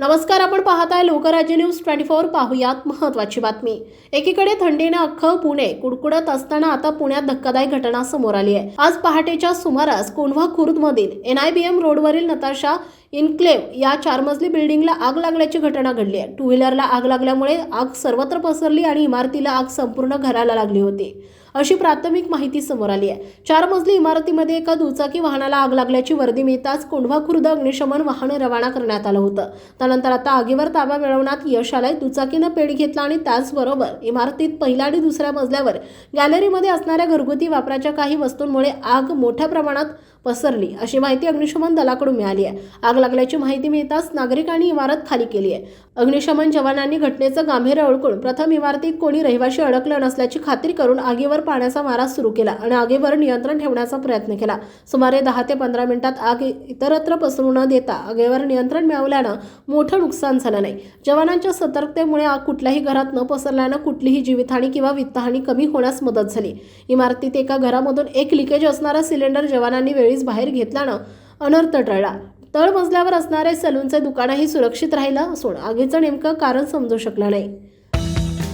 नमस्कार आपण पाहताय लोकराज्य न्यूज ट्वेंटी फोर. पाहूयात महत्वाची बातमी. एकीकडे थंडीने अख्खं पुणे कुडकुडत असताना आता पुण्यात धक्कादायक घटना समोर आली आहे. आज पहाटेच्या सुमारास कोंढवा खुर्दमधील एनआयबीएम रोडवरील नताशा इन्क्लेव्ह या चार मजली बिल्डिंगला आग लागल्याची घटना घडली आहे. टू व्हीलरला आग लागल्यामुळे आग सर्वत्र पसरली आणि इमारतीला आग संपूर्ण घराला लागली होती. अशी प्राथमिक माहिती समोर आली आहे. चार मजली इमारतीमध्ये एका दुचाकी वाहनाला आग लागल्याची वर्दी मिळताच कोंढवा खुर्द अग्निशमन वाहन रवाना करण्यात आलं होतं. त्यानंतर आता आगीवर ताबा मिळवण्यात यश आलंय. दुचाकीनं पेड घेतला आणि त्याचबरोबर इमारतीत पहिल्या आणि दुसऱ्या मजल्यावर गॅलरीमध्ये असणाऱ्या घरगुती वापराच्या काही वस्तूंमुळे आग मोठ्या प्रमाणात पसरली अशी माहिती अग्निशमन दलाकडून मिळाली आहे. आग लागल्याची माहिती मिळताच नागरिकांनी इमारत खाली केली आहे. अग्निशमन जवानांनी घटनेचं गांभीर्य ओळखून प्रथम इमारतीत कोणी रहिवाशी अडकलं नसल्याची खात्री करून आगीवर पाण्याचा मारा सुरू केला आणि आगीवर नियंत्रण ठेवण्याचा प्रयत्न केला. सुमारे दहा ते पंधरा मिनिटात आग इतरत्र पसरू न देता आगीवर नियंत्रण मिळवल्यानं मोठं नुकसान झालं नाही. जवानांच्या सतर्कतेमुळे आग कुठल्याही घरात न पसरल्यानं कुठलीही जीवितहानी किंवा वित्तहानी कमी होण्यास मदत झाली. इमारतीत एका घरामधून एक लिकेज असणारा सिलेंडर जवानांनी वेळीच बाहेर घेतल्यानं अनर्थ टळला. तळमजल्यावर असणारे सलूनचे दुकानही सुरक्षित राहिलं असून आगीचं नेमकं कारण समजू शकलं नाही.